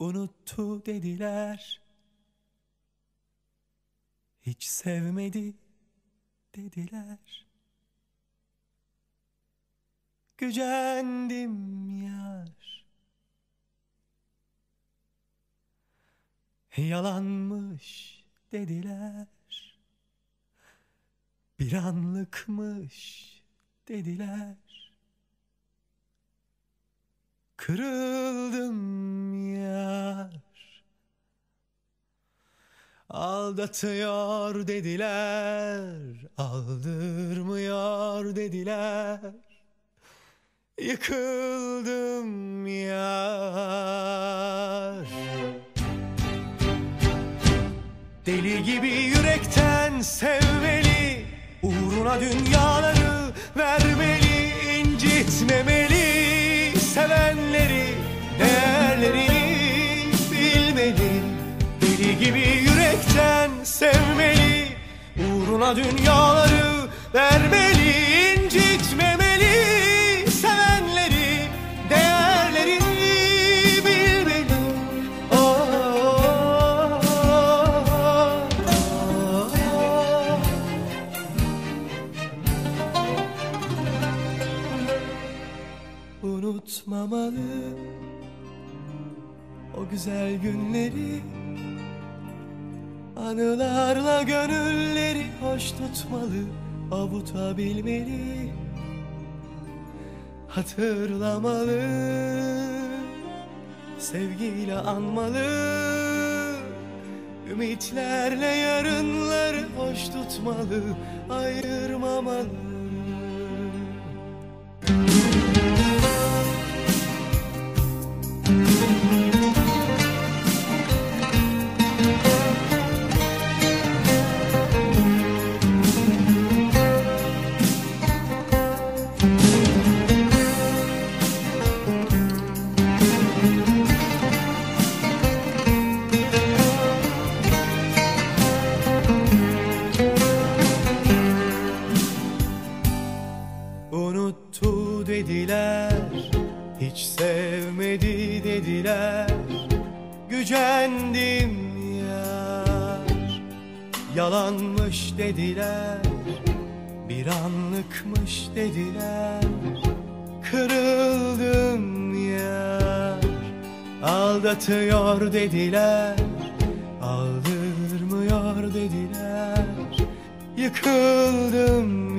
unuttu dediler. Hiç sevmedi dediler. Gücendim yar. Yalanmış dediler. Bir anlıkmış dediler. Kırıldım yar. Aldatıyor dediler, aldırmıyor dediler. Yıkıldım yar. Deli gibi yürekten sevmeli, uğruna dünyaları vermeli, incitmemeli sevenleri, değerlerini uğruna dünyaları vermeli, incitmemeli sevenleri, değerlerini bilmeli. Oh, oh, oh. Unutmamalı o güzel günleri Anılarla gönülleri hoş tutmalı Avutabilmeli. Hatırlamalı Sevgiyle anmalı. Ümitlerle yarınları hoş tutmalı Ayırmamalı Unuttu dediler. Hiç sevmedi dediler. Gücendim yar. Yalanmış dediler. Bir anlıkmış dediler. Kırıldım yar. Aldatıyor dediler. Aldırmıyor dediler. Yıkıldım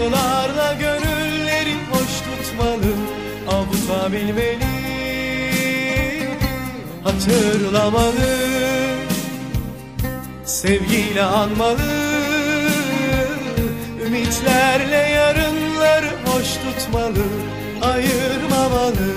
Anılarla gönülleri hoş tutmalı. Avutabilmeli Hatırlamalı. Sevgiyle anmalı. Ümitlerle yarınları hoş tutmalı. Ayırmamalı